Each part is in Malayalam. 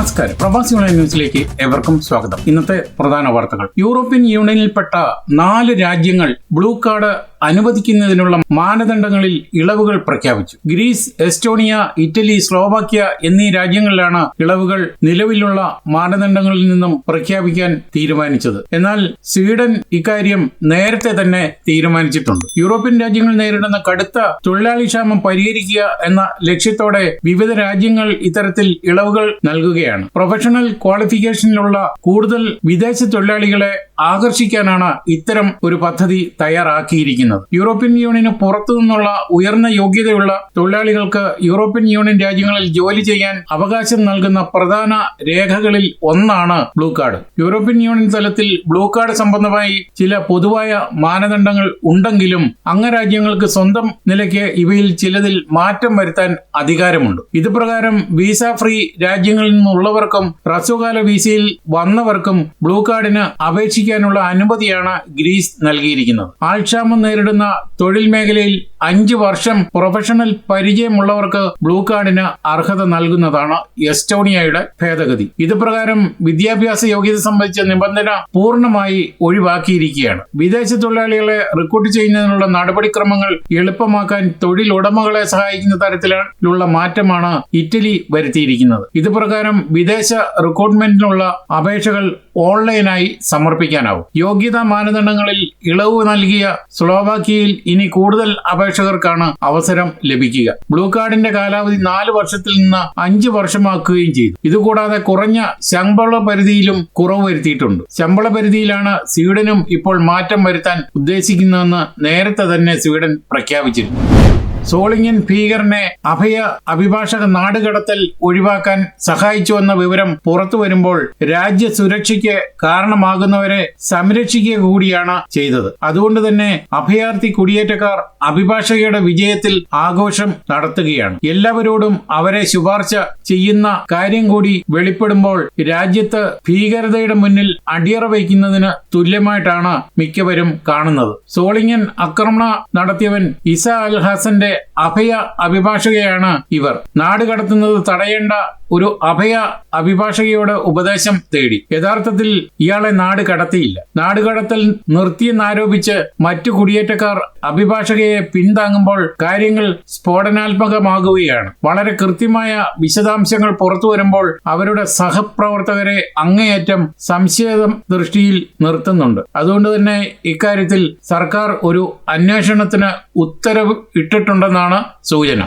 നമസ്കാരം. പ്രവാസി ഓൺലൈൻ ന്യൂസിലേക്ക് എവർക്കും സ്വാഗതം. ഇന്നത്തെ പ്രധാന വാർത്തകൾ. യൂറോപ്യൻ യൂണിയനിൽപ്പെട്ട നാല് രാജ്യങ്ങൾ ബ്ലൂ കാർഡ് അനുവദിക്കുന്നതിനുള്ള മാനദണ്ഡങ്ങളിൽ ഇളവുകൾ പ്രഖ്യാപിച്ചു. ഗ്രീസ് എസ്റ്റോണിയ ഇറ്റലി സ്ലോവാക്യ എന്നീ രാജ്യങ്ങളിലാണ് ഇളവുകൾ നിലവിലുള്ള മാനദണ്ഡങ്ങളിൽ നിന്നും പ്രഖ്യാപിക്കാൻ തീരുമാനിച്ചത്. എന്നാൽ സ്വീഡൻ ഇക്കാര്യം നേരത്തെ തന്നെ തീരുമാനിച്ചിട്ടുണ്ട്. യൂറോപ്യൻ രാജ്യങ്ങൾ നേരിടുന്ന കടുത്ത തൊഴിലാളി ക്ഷാമം പരിഹരിക്കുക എന്ന ലക്ഷ്യത്തോടെ വിവിധ രാജ്യങ്ങൾ ഇത്തരത്തിൽ ഇളവുകൾ നൽകുകയാണ്. പ്രൊഫഷണൽ ക്വാളിഫിക്കേഷനിലുള്ള കൂടുതൽ വിദേശ തൊഴിലാളികളെ ആകർഷിക്കാനാണ് ഇത്തരം ഒരു പദ്ധതി തയ്യാറാക്കിയിരിക്കുന്നത്. യൂറോപ്യൻ യൂണിയന് പുറത്തു നിന്നുള്ള ഉയർന്ന യോഗ്യതയുള്ള തൊഴിലാളികൾക്ക് യൂറോപ്യൻ യൂണിയൻ രാജ്യങ്ങളിൽ ജോലി ചെയ്യാൻ അവകാശം നൽകുന്ന പ്രധാന രേഖകളിൽ ഒന്നാണ് ബ്ലൂ കാർഡ്. യൂറോപ്യൻ യൂണിയൻ തലത്തിൽ ബ്ലൂ കാർഡ് സംബന്ധമായി ചില പൊതുവായ മാനദണ്ഡങ്ങൾ ഉണ്ടെങ്കിലും അംഗരാജ്യങ്ങൾക്ക് സ്വന്തം നിലയ്ക്ക് ഇവയിൽ ചിലതിൽ മാറ്റം വരുത്താൻ അധികാരമുണ്ട്. ഇത് പ്രകാരം വിസ ഫ്രീ രാജ്യങ്ങളിൽ നിന്നുള്ളവർക്കും ഹ്രസ്വകാല വിസയിൽ വന്നവർക്കും ബ്ലൂ കാർഡിന് അപേക്ഷിക്കാനുള്ള അനുമതിയാണ് ഗ്രീസ് നൽകിയിരിക്കുന്നത്. ആൾക്ഷാമം നേരിടുന്ന തൊഴിൽ മേഖലയിൽ അഞ്ചു വർഷം പ്രൊഫഷണൽ പരിചയമുള്ളവർക്ക് ബ്ലൂ കാർഡിന് അർഹത നൽകുന്നതാണ് എസ്റ്റോണിയയുടെ ഭേദഗതി. ഇത് പ്രകാരം വിദ്യാഭ്യാസ യോഗ്യത സംബന്ധിച്ച നിബന്ധന പൂർണമായി ഒഴിവാക്കിയിരിക്കുകയാണ്. വിദേശ തൊഴിലാളികളെ റിക്രൂട്ട് ചെയ്യുന്നതിനുള്ള നടപടിക്രമങ്ങൾ എളുപ്പമാക്കാൻ തൊഴിലുടമകളെ സഹായിക്കുന്ന തരത്തിലുള്ള മാറ്റമാണ് ഇറ്റലി വരുത്തിയിരിക്കുന്നത്. ഇത് പ്രകാരം വിദേശ റിക്രൂട്ട്മെന്റിനുള്ള അപേക്ഷകൾ ഓൺലൈനായി സമർപ്പിക്കാനാവും. യോഗ്യതാ മാനദണ്ഡങ്ങളിൽ ഇളവ് നൽകിയ സ്ലോവാക്യയിൽ ഇനി കൂടുതൽ അപേക്ഷകർക്കാണ് അവസരം ലഭിക്കുക. ബ്ലൂ കാർഡിന്റെ കാലാവധി നാല് വർഷത്തിൽ നിന്ന് അഞ്ച് വർഷമാക്കുകയും ചെയ്തു. ഇതുകൂടാതെ കുറഞ്ഞ ശമ്പള പരിധിയിലും കുറവ് വരുത്തിയിട്ടുണ്ട്. ശമ്പള പരിധിയിലാണ് സ്വീഡനും ഇപ്പോൾ മാറ്റം വരുത്താൻ ഉദ്ദേശിക്കുന്നതെന്ന് നേരത്തെ തന്നെ സ്വീഡൻ പ്രഖ്യാപിച്ചിരുന്നു. സോളിങ്ങൻ ഭീകരനെ അഭയ അഭിഭാഷക നാടുകടത്തൽ ഒഴിവാക്കാൻ സഹായിച്ചുവെന്ന വിവരം പുറത്തു വരുമ്പോൾ രാജ്യ സുരക്ഷയ്ക്ക് കാരണമാകുന്നവരെ സംരക്ഷിക്കുക കൂടിയാണ് ചെയ്തത്. അതുകൊണ്ട് തന്നെ അഭയാർത്ഥി കുടിയേറ്റക്കാർ അഭിഭാഷകയുടെ വിജയത്തിൽ ആഘോഷം നടത്തുകയാണ്. എല്ലാവരോടും അവരെ ശുപാർശ ചെയ്യുന്ന കാര്യം കൂടി വെളിപ്പെടുമ്പോൾ രാജ്യത്ത് ഭീകരതയുടെ മുന്നിൽ അടിയറ വയ്ക്കുന്നതിന് തുല്യമായിട്ടാണ് മിക്കവരും കാണുന്നത്. സോളിങ്ങൻ ആക്രമണ നടത്തിയവൻ ഇസ അൽ ഹസന്റെ അഭയ അഭിഭാഷകയാണ് ഇവർ. നാട് കടത്തുന്നത് തടയേണ്ട ഒരു അഭയ അഭിഭാഷകയോട് ഉപദേശം തേടി. യഥാർത്ഥത്തിൽ ഇയാളെ നാട് കടത്തിയില്ല. നാട് കടത്തൽ നിർത്തിയെന്നാരോപിച്ച് മറ്റു കുടിയേറ്റക്കാർ അഭിഭാഷകയെ പിന്താങ്ങുമ്പോൾ കാര്യങ്ങൾ സ്ഫോടനാത്മകമാകുകയാണ്. വളരെ കൃത്യമായ വിശദാംശങ്ങൾ പുറത്തു വരുമ്പോൾ അവരുടെ സഹപ്രവർത്തകരെ അങ്ങേയറ്റം സംശയം ദൃഷ്ടിയിൽ നിർത്തുന്നുണ്ട്. അതുകൊണ്ട് തന്നെ ഇക്കാര്യത്തിൽ സർക്കാർ ഒരു അന്വേഷണത്തിന് ഉത്തരവ് ഇട്ടിട്ടുണ്ടെന്നാണ് സൂചന.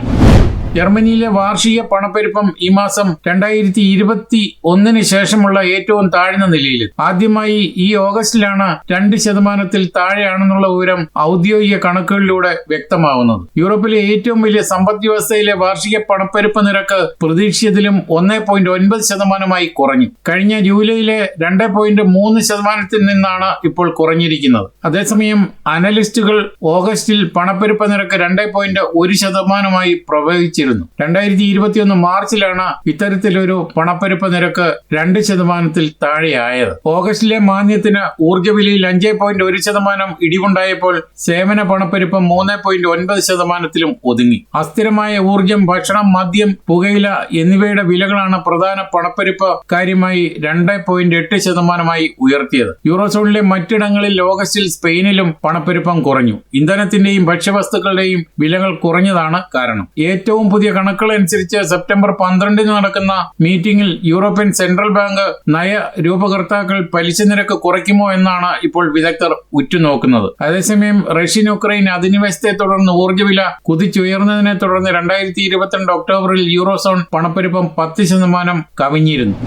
ജർമ്മനിയിലെ വാർഷിക പണപ്പെരുപ്പം ഈ മാസം രണ്ടായിരത്തി ഇരുപത്തി ഒന്നിന് ശേഷമുള്ള ഏറ്റവും താഴ്ന്ന നിലയിൽ ആദ്യമായി ഈ ഓഗസ്റ്റിലാണ് രണ്ട് ശതമാനത്തിൽ താഴെയാണെന്നുള്ള വിവരം ഔദ്യോഗിക കണക്കുകളിലൂടെ വ്യക്തമാവുന്നത്. യൂറോപ്പിലെ ഏറ്റവും വലിയ സമ്പദ് വ്യവസ്ഥയിലെ വാർഷിക പണപ്പെരുപ്പ് നിരക്ക് പ്രതീക്ഷിച്ചതിലും ഒന്നേ പോയിന്റ് ഒൻപത് ശതമാനമായി കുറഞ്ഞു. കഴിഞ്ഞ ജൂലൈയിലെ രണ്ട് പോയിന്റ് മൂന്ന് ശതമാനത്തിൽ നിന്നാണ് ഇപ്പോൾ കുറഞ്ഞിരിക്കുന്നത്. അതേസമയം അനലിസ്റ്റുകൾ ഓഗസ്റ്റിൽ പണപ്പെരുപ്പ നിരക്ക് രണ്ട് പോയിന്റ് ഒരു ശതമാനമായി പ്രവചിച്ചു അറിയിച്ചിരുന്നു രണ്ടായിരത്തി ഇരുപത്തിയൊന്ന് മാർച്ചിലാണ് ഇത്തരത്തിലൊരു പണപ്പെരുപ്പ നിരക്ക് രണ്ട് ശതമാനത്തിൽ താഴെയായത്. ഓഗസ്റ്റിലെ മാന്യത്തിന് ഊർജ വിലയിൽ അഞ്ച് പോയിന്റ് ഒരു ശതമാനം ഇടിവുണ്ടായപ്പോൾ സേവന പണപ്പെരുപ്പം മൂന്ന് പോയിന്റ് ഒൻപത് ശതമാനത്തിലും ഒതുങ്ങി. അസ്ഥിരമായ ഊർജം ഭക്ഷണം മദ്യം പുകയില എന്നിവയുടെ വിലകളാണ് പ്രധാന പണപ്പെരുപ്പ് കാര്യമായി രണ്ട് പോയിന്റ് എട്ട് ശതമാനമായി ഉയർത്തിയത്. യൂറോസോണിലെ മറ്റിടങ്ങളിൽ ഓഗസ്റ്റിൽ സ്പെയിനിലും പണപ്പെരുപ്പം കുറഞ്ഞു. ഇന്ധനത്തിന്റെയും ഭക്ഷ്യവസ്തുക്കളുടെയും വിലകൾ കുറഞ്ഞതാണ് കാരണം. ഏറ്റവും പുതിയ കണക്കുകളനുസരിച്ച് സെപ്റ്റംബർ പന്ത്രണ്ടിന് നടക്കുന്ന മീറ്റിംഗിൽ യൂറോപ്യൻ സെൻട്രൽ ബാങ്ക് നയ രൂപകർത്താക്കൾ പലിശ നിരക്ക് കുറയ്ക്കുമോ എന്നാണ് ഇപ്പോൾ വിദഗ്ധർ ഉറ്റുനോക്കുന്നത്. അതേസമയം റഷ്യൻ യുക്രൈൻ അധിനിവേശത്തെ തുടർന്ന് ഊർജ വില കുതിച്ചുയർന്നതിനെ തുടർന്ന് രണ്ടായിരത്തി ഇരുപത്തിരണ്ട് ഒക്ടോബറിൽ യൂറോസോൺ പണപ്പെരുപ്പം പത്ത് ശതമാനം കവിഞ്ഞിരുന്നു.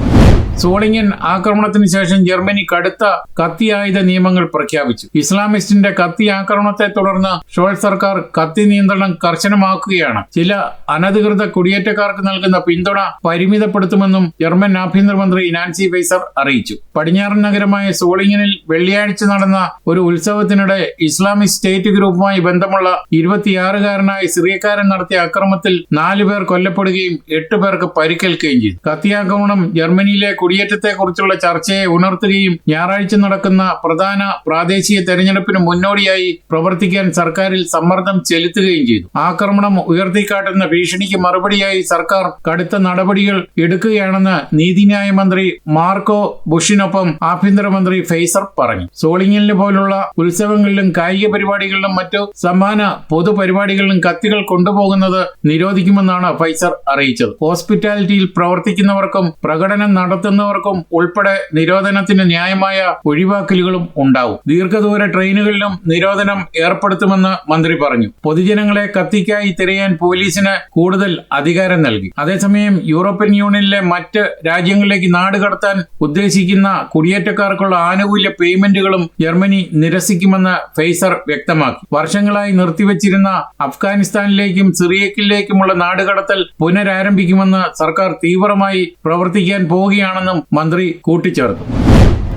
സോളിങ്ങൻ ആക്രമണത്തിന് ശേഷം ജർമ്മനി കടുത്ത കത്തി ആയുധ നിയമങ്ങൾ പ്രഖ്യാപിച്ചു. ഇസ്ലാമിസ്റ്റിന്റെ കത്തി ആക്രമണത്തെ തുടർന്ന് ഷോൾ സർക്കാർ കത്തി നിയന്ത്രണം കർശനമാക്കുകയാണ്. ചില അനധികൃത കുടിയേറ്റക്കാർക്ക് നൽകുന്ന പിന്തുണ പരിമിതപ്പെടുത്തുമെന്നും ജർമ്മൻ ആഭ്യന്തരമന്ത്രി നാൻസി ഫൈസർ അറിയിച്ചു. പടിഞ്ഞാറൻ നഗരമായ സോളിങ്ങനിൽ വെള്ളിയാഴ്ച നടന്ന ഒരു ഉത്സവത്തിനിടെ ഇസ്ലാമിക് സ്റ്റേറ്റ് ഗ്രൂപ്പുമായി ബന്ധമുള്ള ഇരുപത്തിയാറുകാരനായ സിറിയക്കാരൻ നടത്തിയ അക്രമത്തിൽ നാലു പേർ കൊല്ലപ്പെടുകയും എട്ട് പേർക്ക് പരിക്കേൽക്കുകയും ചെയ്തു. കത്തിയാക്രമണം ജർമ്മനിയിലെ കുടിയേറ്റത്തെക്കുറിച്ചുള്ള ചർച്ചയെ ഉണർത്തുകയും ഞായറാഴ്ച നടക്കുന്ന പ്രധാന പ്രാദേശിക തെരഞ്ഞെടുപ്പിന് മുന്നോടിയായി പ്രവർത്തിക്കാൻ സർക്കാരിൽ സമ്മർദ്ദം ചെലുത്തുകയും ചെയ്തു. ആക്രമണം ഉയർത്തിക്കാട്ടുന്ന ഭീഷണിക്ക് മറുപടിയായി സർക്കാർ കടുത്ത നടപടികൾ എടുക്കുകയാണെന്ന് നീതിന്യായ മന്ത്രി മാർക്കോ ബുഷിനൊപ്പം ആഭ്യന്തരമന്ത്രി ഫെയ്സർ പറഞ്ഞു. സോളിങ്ങലിന് പോലുള്ള ഉത്സവങ്ങളിലും കായിക പരിപാടികളിലും മറ്റു സമ്മാന പൊതുപരിപാടികളിലും കത്തികൾ കൊണ്ടുപോകുന്നത് നിരോധിക്കുമെന്നാണ് ഫൈസർ അറിയിച്ചത്. ഹോസ്പിറ്റാലിറ്റിയിൽ പ്രവർത്തിക്കുന്നവർക്കും പ്രകടനം നടത്തുന്നവർക്കും ഉൾപ്പെടെ നിരോധനത്തിന് ന്യായമായ ഒഴിവാക്കലുകളും ഉണ്ടാവും. ദീർഘദൂര ട്രെയിനുകളിലും നിരോധനം ഏർപ്പെടുത്തുമെന്ന് മന്ത്രി പറഞ്ഞു. പൊതുജനങ്ങളെ കത്തിക്കായി തിരയാൻ പോലീസിന് കൂടുതൽ അധികാരം നൽകി. അതേസമയം യൂറോപ്യൻ യൂണിയനിലെ മറ്റ് രാജ്യങ്ങളിലേക്ക് നാട് കടത്താൻ ഉദ്ദേശിക്കുന്ന കുടിയേറ്റക്കാർക്കുള്ള ആനുകൂല്യ പേയ്മെന്റുകളും ജർമ്മനി നിരസിക്കുമെന്ന് ഫെയ്സർ വ്യക്തമാക്കി. വർഷങ്ങളായി നിർത്തിവച്ചിരുന്ന അഫ്ഗാനിസ്ഥാനിലേക്കും സിറിയക്കിലേക്കുമുള്ള നാടുകടത്തൽ പുനരാരംഭിക്കുമെന്ന് സർക്കാർ തീവ്രമായി പ്രവർത്തിക്കാൻ പോവുകയാണെന്നും മന്ത്രി കൂട്ടിച്ചേർത്തു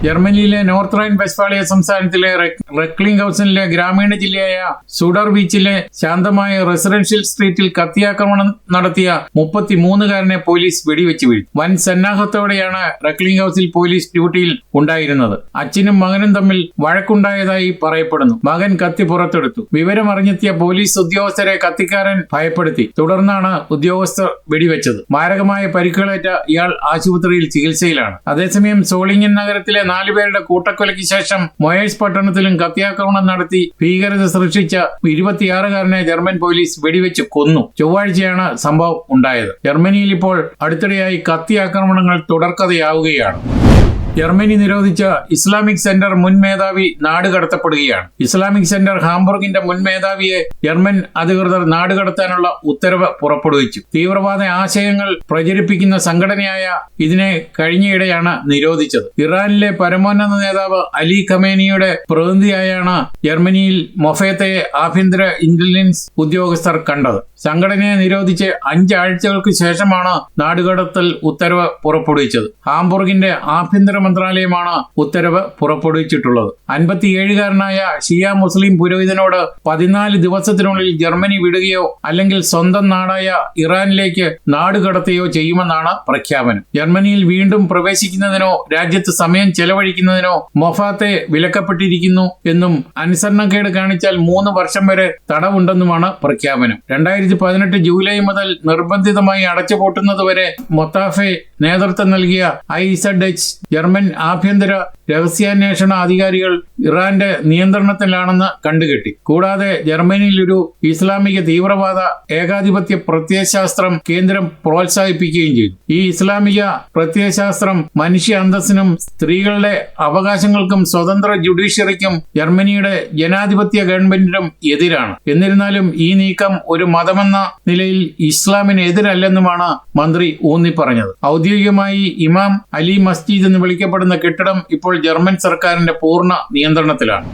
ജർമ്മനിയിലെ നോർത്ത് റൈൻ വെസ്റ്റ്ഫാളിയ സംസ്ഥാനത്തിലെ റെക്- റെക്ലിംഗ് ഹൗസിലെ ഗ്രാമീണ ജില്ലയായ സുഡർ ബീച്ചിലെ ശാന്തമായ റെസിഡൻഷ്യൽ സ്ട്രീറ്റിൽ കത്തിയാക്രമണം നടത്തിയ മുപ്പത്തിമൂന്നുകാരനെ പോലീസ് വെടിവെച്ച് വീഴ്ത്തി. വൻ സന്നാഹത്തോടെയാണ് റെക്ലിംഗ് ഹൗസിൽ പോലീസ് ഡ്യൂട്ടിയിൽ ഉണ്ടായിരുന്നത്. അച്ഛനും മകനും തമ്മിൽ വഴക്കുണ്ടായതായി പറയപ്പെടുന്നു. മകൻ കത്തി പുറത്തെടുത്തു. വിവരമറിഞ്ഞെത്തിയ പോലീസ് ഉദ്യോഗസ്ഥരെ കത്തിക്കാരൻ ഭയപ്പെടുത്തി. തുടർന്നാണ് ഉദ്യോഗസ്ഥർ വെടിവെച്ചത്. മാരകമായ പരിക്കുകളേറ്റ ഇയാൾ ആശുപത്രിയിൽ ചികിത്സയിലാണ്. അതേസമയം സോളിങ്ങൻ നഗരത്തിലെ നാലുപേരുടെ കൂട്ടക്കൊലയ്ക്ക് ശേഷം മൊയേഴ്സ് പട്ടണത്തിലും കത്തിയാക്രമണം നടത്തി ഭീകരത സൃഷ്ടിച്ച ഇരുപത്തിയാറുകാരനെ ജർമ്മൻ പോലീസ് വെടിവെച്ച് കൊന്നു. ചൊവ്വാഴ്ചയാണ് സംഭവം ഉണ്ടായത്. ജർമ്മനിയിൽ ഇപ്പോൾ അടുത്തിടെയായി കത്തിയാക്രമണങ്ങൾ തുടർക്കഥയാവുകയാണ്. ജർമ്മനി നിരോധിച്ച ഇസ്ലാമിക് സെന്റർ മുൻ മേധാവി നാടുകടത്തപ്പെടുകയാണ് ഇസ്ലാമിക് സെന്റർ ഹാംബർഗിന്റെ മുൻ മേധാവിയെ ജർമ്മൻ അധികൃതർ നാടുകടത്താനുള്ള ഉത്തരവ് പുറപ്പെടുവിച്ചു. തീവ്രവാദ ആശയങ്ങൾ പ്രചരിപ്പിക്കുന്ന സംഘടനയായ ഇതിനെ കഴിഞ്ഞയിടെയാണ് നിരോധിച്ചത്. ഇറാനിലെ പരമോന്നത നേതാവ് അലി ഖമേനിയുടെ പ്രതിനിധിയായാണ് ജർമ്മനിയിൽ മൊഫേത്തയെ ആഭ്യന്തര ഇന്റലിജൻസ് ഉദ്യോഗസ്ഥർ കണ്ടത്. സംഘടനയെ നിരോധിച്ച് അഞ്ചാഴ്ചകൾക്ക് ശേഷമാണ് നാടുകടത്തൽ ഉത്തരവ് പുറപ്പെടുവിച്ചത്. ഹാംബർഗിന്റെ ആഭ്യന്തര മന്ത്രാലയമാണ് ഉത്തരവ് പുറപ്പെടുവിച്ചിട്ടുള്ളത്. അൻപത്തിയേഴുകാരനായ ഷിയ മുസ്ലിം പുരോഹിതനോട് പതിനാല് ദിവസത്തിനുള്ളിൽ ജർമ്മനി വിടുകയോ അല്ലെങ്കിൽ സ്വന്തം നാടായ ഇറാനിലേക്ക് നാടുകടത്തുകയോ ചെയ്യുമെന്നാണ് പ്രഖ്യാപനം. ജർമ്മനിയിൽ വീണ്ടും പ്രവേശിക്കുന്നതിനോ രാജ്യത്ത് സമയം ചെലവഴിക്കുന്നതിനോ മൊഫാത്തെ വിലക്കപ്പെട്ടിരിക്കുന്നു എന്നും അനുസരണക്കേട് കാണിച്ചാൽ മൂന്ന് വർഷം വരെ തടവുണ്ടെന്നുമാണ് പ്രഖ്യാപനം. രണ്ടായിരത്തി പതിനെട്ട് ജൂലൈ മുതൽ നിർബന്ധിതമായി അടച്ചുപൂട്ടുന്നതുവരെ മൊത്താഫെ നേതൃത്വം നൽകിയ ഐ ഇസഡ് എച്ച് ആഭ്യന്തര രഹസ്യാന്വേഷണ അധികാരികൾ ഇറാന്റെ നിയന്ത്രണത്തിലാണെന്ന് കണ്ടുകെട്ടി. കൂടാതെ ജർമ്മനിയിൽ ഒരു ഇസ്ലാമിക തീവ്രവാദ ഏകാധിപത്യ പ്രത്യയശാസ്ത്രം കേന്ദ്രം പ്രോത്സാഹിപ്പിക്കുകയും ചെയ്തു. ഈ ഇസ്ലാമിക പ്രത്യയശാസ്ത്രം മനുഷ്യ അന്തസ്സിനും സ്ത്രീകളുടെ അവകാശങ്ങൾക്കും സ്വതന്ത്ര ജുഡീഷ്യറിക്കും ജർമ്മനിയുടെ ജനാധിപത്യ ഗവൺമെന്റിനും എതിരാണ്. എന്നിരുന്നാലും ഈ നീക്കം ഒരു മതമെന്ന നിലയിൽ ഇസ്ലാമിന് എതിരല്ലെന്നുമാണ് മന്ത്രി ഊന്നി പറഞ്ഞത് ഔദ്യോഗികമായി ഇമാം അലി മസ്ജിദ് എന്ന് വിളിക്കപ്പെടുന്ന കെട്ടിടം ഇപ്പോൾ ജർമ്മൻ സർക്കാരിന്റെ പൂർണ നിയന്ത്രണത്തിലാണ്.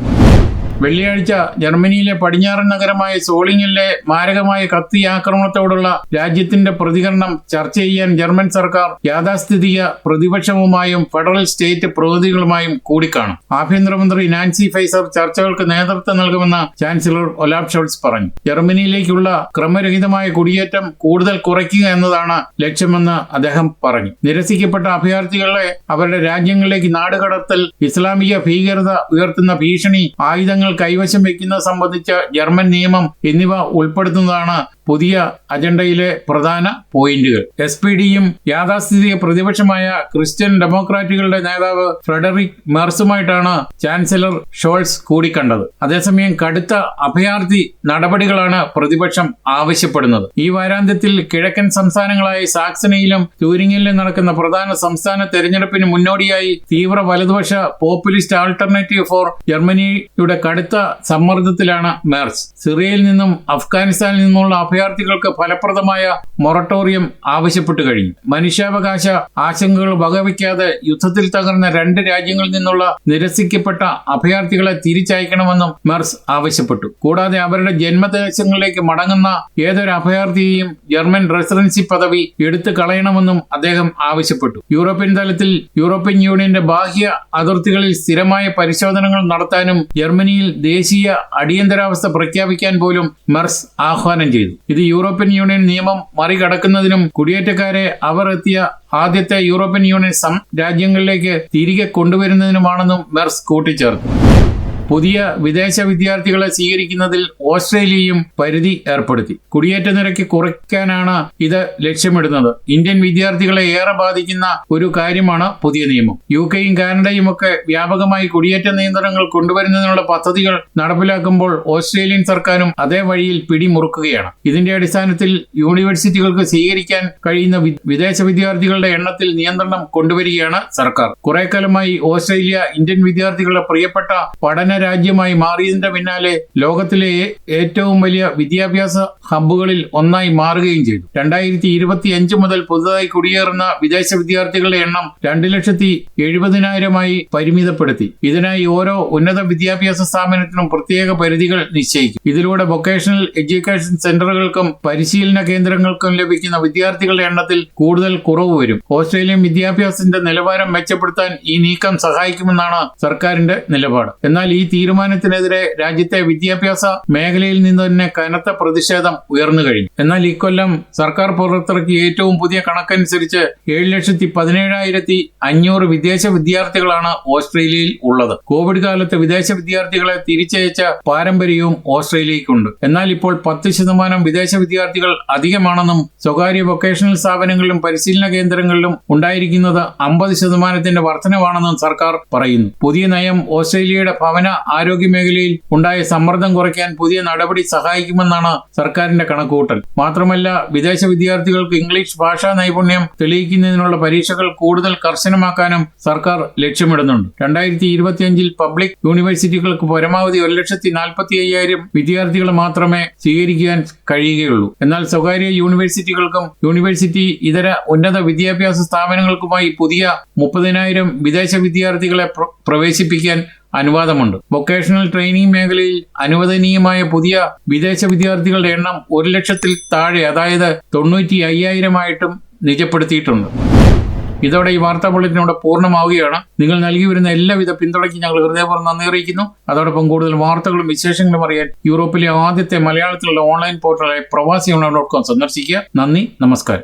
വെള്ളിയാഴ്ച ജർമ്മനിയിലെ പടിഞ്ഞാറൻ നഗരമായ സോളിങ്ങിലെ മാരകമായ കത്തി ആക്രമണത്തോടുള്ള രാജ്യത്തിന്റെ പ്രതികരണം ചർച്ച ചെയ്യാൻ ജർമ്മൻ സർക്കാർ യാഥാസ്ഥിതിക പ്രതിപക്ഷവുമായും ഫെഡറൽ സ്റ്റേറ്റ് പ്രതിനിധികളുമായും കൂടിക്കാണും. ആഭ്യന്തരമന്ത്രി നാൻസി ഫൈസർ ചർച്ചകൾക്ക് നേതൃത്വം നൽകുമെന്ന് ചാൻസലർ ഒലാബ് ഷോൾസ് പറഞ്ഞു. ജർമ്മനിയിലേക്കുള്ള ക്രമരഹിതമായ കുടിയേറ്റം കൂടുതൽ കുറയ്ക്കുക എന്നതാണ് ലക്ഷ്യമെന്ന് അദ്ദേഹം പറഞ്ഞു. നിരസിക്കപ്പെട്ട അഭയാർത്ഥികളെ അവരുടെ രാജ്യങ്ങളിലേക്ക് നാടുകടത്തൽ ഇസ്ലാമിക ഭീകരത ഉയർത്തുന്ന ഭീഷണി ആയുധങ്ങൾ കൈവശം വെക്കുന്നത് സംബന്ധിച്ച ജർമ്മൻ നിയമം എന്നിവ ഉൾപ്പെടുത്തുന്നതാണ് പുതിയ അജണ്ടയിലെ പ്രധാന പോയിന്റുകൾ. എസ് പി ഡിയും യാഥാസ്ഥിതിക പ്രതിപക്ഷമായ ക്രിസ്ത്യൻ ഡെമോക്രാറ്റുകളുടെ നേതാവ് ഫ്രെഡറിക് മെർസുമായിട്ടാണ് ചാൻസലർ ഷോൾസ് കൂടിക്കണ്ടത്. അതേസമയം കടുത്ത അഭയാർത്ഥി നടപടികളാണ് പ്രതിപക്ഷം ആവശ്യപ്പെടുന്നത്. ഈ വാരാന്ത്യത്തിൽ കിഴക്കൻ സംസ്ഥാനങ്ങളായ സാക്സണിയിലും ട്യൂരിങ്ങിലും നടക്കുന്ന പ്രധാന സംസ്ഥാന തെരഞ്ഞെടുപ്പിന് മുന്നോടിയായി തീവ്ര വലതുപക്ഷ പോപ്പുലിസ്റ്റ് ആൾട്ടർനേറ്റീവ് ഫോർ ജർമ്മനിയുടെ കടുത്ത സമ്മർദ്ദത്തിലാണ് മേർസ്. സിറിയയിൽ നിന്നും അഫ്ഗാനിസ്ഥാനിൽ നിന്നുള്ള അഭയാർത്ഥികൾക്ക് ഫലപ്രദമായ മൊറട്ടോറിയം ആവശ്യപ്പെട്ടു കഴിഞ്ഞു. മനുഷ്യാവകാശ ആശങ്കകൾ വകവയ്ക്കാതെ യുദ്ധത്തിൽ തകർന്ന രണ്ട് രാജ്യങ്ങളിൽ നിന്നുള്ള നിരസിക്കപ്പെട്ട അഭയാർത്ഥികളെ തിരിച്ചയക്കണമെന്നും മെർസ് ആവശ്യപ്പെട്ടു. കൂടാതെ അവരുടെ ജന്മദേശങ്ങളിലേക്ക് മടങ്ങുന്ന ഏതൊരു അഭയാർത്ഥിയെയും ജർമ്മൻ റെസിഡൻസി പദവി എടുത്തു കളയണമെന്നും അദ്ദേഹം ആവശ്യപ്പെട്ടു. യൂറോപ്യൻ തലത്തിൽ യൂറോപ്യൻ യൂണിയന്റെ ബാഹ്യ അതിർത്തികളിൽ സ്ഥിരമായ പരിശോധനകൾ നടത്താനും ജർമ്മനിയിൽ ദേശീയ അടിയന്തരാവസ്ഥ പ്രഖ്യാപിക്കാൻ പോലും മെർസ് ആഹ്വാനം ചെയ്തു. ഇത് യൂറോപ്യൻ യൂണിയൻ നിയമം മറികടക്കുന്നതിനും കുടിയേറ്റക്കാരെ അവർ എത്തിയ ആദ്യത്തെ യൂറോപ്യൻ യൂണിയൻ സം രാജ്യങ്ങളിലേക്ക് തിരികെ കൊണ്ടുവരുന്നതിനുമാണെന്നും മെർസ് കൂട്ടിച്ചേർത്തു. പുതിയ വിദേശ വിദ്യാർത്ഥികളെ സ്വീകരിക്കുന്നതിൽ ഓസ്ട്രേലിയയും പരിധി ഏർപ്പെടുത്തി. കുടിയേറ്റ നിരക്ക് കുറയ്ക്കാനാണ് ഇത് ലക്ഷ്യമിടുന്നത്. ഇന്ത്യൻ വിദ്യാർത്ഥികളെ ഏറെ ബാധിക്കുന്ന ഒരു കാര്യമാണ് പുതിയ നിയമം. യു കെയും കാനഡയും ഒക്കെ വ്യാപകമായി കുടിയേറ്റ നിയന്ത്രണങ്ങൾ കൊണ്ടുവരുന്നതിനുള്ള പദ്ധതികൾ നടപ്പിലാക്കുമ്പോൾ ഓസ്ട്രേലിയൻ സർക്കാരും അതേ വഴിയിൽ പിടിമുറുക്കുകയാണ്. ഇതിന്റെ അടിസ്ഥാനത്തിൽ യൂണിവേഴ്സിറ്റികൾക്ക് സ്വീകരിക്കാൻ കഴിയുന്ന വിദേശ വിദ്യാർത്ഥികളുടെ എണ്ണത്തിൽ നിയന്ത്രണം കൊണ്ടുവരികയാണ് സർക്കാർ. കുറെ കാലമായി ഓസ്ട്രേലിയ ഇന്ത്യൻ വിദ്യാർത്ഥികളുടെ പ്രിയപ്പെട്ട പഠന രാജ്യമായി മാറിയതിന്റെ പിന്നാലെ ലോകത്തിലെ ഏറ്റവും വലിയ വിദ്യാഭ്യാസ ഹബ്ബുകളിൽ ഒന്നായി മാറുകയും ചെയ്തു. രണ്ടായിരത്തി ഇരുപത്തി അഞ്ച് മുതൽ പുതുതായി കുടിയേറുന്ന വിദേശ വിദ്യാർത്ഥികളുടെ എണ്ണം രണ്ട് ലക്ഷത്തി എഴുപതിനായിരമായി പരിമിതപ്പെടുത്തി. ഇതിനായി ഓരോ ഉന്നത വിദ്യാഭ്യാസ സ്ഥാപനത്തിനും പ്രത്യേക പരിധികൾ നിശ്ചയിക്കും. ഇതിലൂടെ വൊക്കേഷണൽ എഡ്യൂക്കേഷൻ സെന്ററുകൾക്കും പരിശീലന കേന്ദ്രങ്ങൾക്കും ലഭിക്കുന്ന വിദ്യാർത്ഥികളുടെ എണ്ണത്തിൽ കൂടുതൽ കുറവ് വരും. ഓസ്ട്രേലിയൻ വിദ്യാഭ്യാസത്തിന്റെ നിലവാരം മെച്ചപ്പെടുത്താൻ ഈ നീക്കം സഹായിക്കുമെന്നാണ് സർക്കാരിന്റെ നിലപാട്. എന്നാൽ ഈ തീരുമാനത്തിനെതിരെ രാജ്യത്തെ വിദ്യാഭ്യാസ മേഖലയിൽ നിന്ന് തന്നെ കനത്ത പ്രതിഷേധം ഉയർന്നു കഴിഞ്ഞു. എന്നാൽ ഇക്കൊല്ലം സർക്കാർ പുറത്തിറക്കിയ ഏറ്റവും പുതിയ കണക്കനുസരിച്ച് ഏഴ് ലക്ഷത്തി പതിനേഴായിരത്തി അഞ്ഞൂറ് വിദേശ വിദ്യാർത്ഥികളാണ് ഓസ്ട്രേലിയയിൽ ഉള്ളത്. കോവിഡ് കാലത്ത് വിദേശ വിദ്യാർത്ഥികളെ തിരിച്ചയച്ച പാരമ്പര്യവും ഓസ്ട്രേലിയക്കുണ്ട്. എന്നാൽ ഇപ്പോൾ പത്ത് ശതമാനം വിദേശ വിദ്യാർത്ഥികൾ അധികമാണെന്നും സ്വകാര്യ വൊക്കേഷണൽ സ്ഥാപനങ്ങളിലും പരിശീലന കേന്ദ്രങ്ങളിലും ഉണ്ടായിരിക്കുന്നത് അമ്പത് ശതമാനത്തിന്റെ വർധനവാണെന്നും സർക്കാർ പറയുന്നു. പുതിയ നയം ഓസ്ട്രേലിയയുടെ ഭവന ആരോഗ്യ മേഖലയിൽ ഉണ്ടായ സമ്മർദ്ദം കുറയ്ക്കാൻ പുതിയ നടപടി സഹായിക്കുമെന്നാണ് സർക്കാരിന്റെ കണക്കുകൂട്ടൽ. മാത്രമല്ല വിദേശ വിദ്യാർത്ഥികൾക്ക് ഇംഗ്ലീഷ് ഭാഷാ നൈപുണ്യം തെളിയിക്കുന്നതിനുള്ള പരീക്ഷകൾ കൂടുതൽ കർശനമാക്കാനും സർക്കാർ ലക്ഷ്യമിടുന്നുണ്ട്. രണ്ടായിരത്തി ഇരുപത്തിയഞ്ചിൽ പബ്ലിക് യൂണിവേഴ്സിറ്റികൾക്ക് പരമാവധി ഒരു ലക്ഷത്തി നാൽപ്പത്തി അയ്യായിരം വിദ്യാർത്ഥികളെ മാത്രമേ സ്വീകരിക്കാൻ കഴിയുകയുള്ളൂ. എന്നാൽ സ്വകാര്യ യൂണിവേഴ്സിറ്റികൾക്കും യൂണിവേഴ്സിറ്റി ഇതര ഉന്നത വിദ്യാഭ്യാസ സ്ഥാപനങ്ങൾക്കുമായി പുതിയ മുപ്പതിനായിരം വിദേശ വിദ്യാർത്ഥികളെ പ്രവേശിപ്പിക്കാൻ അനുവാദമുണ്ട്. വൊക്കേഷണൽ ട്രെയിനിങ് മേഖലയിൽ അനുവദനീയമായ പുതിയ വിദേശ വിദ്യാർത്ഥികളുടെ എണ്ണം ഒരു ലക്ഷത്തിൽ താഴെ അതായത് തൊണ്ണൂറ്റി അയ്യായിരമായിട്ടും നിജപ്പെടുത്തിയിട്ടുണ്ട്. ഇതോടെ ഈ വാർത്താ ബുള്ളറ്റിൻ ഇവിടെ പൂർണമാവുകയാണ്. നിങ്ങൾ നൽകി വരുന്ന എല്ലാവിധ പിന്തുണയ്ക്കും ഞങ്ങൾ ഹൃദയപൂർവം നന്ദി അറിയിക്കുന്നു. അതോടൊപ്പം കൂടുതൽ വാർത്തകളും വിശേഷങ്ങളും അറിയാൻ യൂറോപ്പിലെ ആദ്യത്തെ മലയാളത്തിലുള്ള ഓൺലൈൻ പോർട്ടലായ പ്രവാസി ഓൺലൈൻ ഡോട്ട് കോം സന്ദർശിക്കുക. നന്ദി നമസ്കാരം.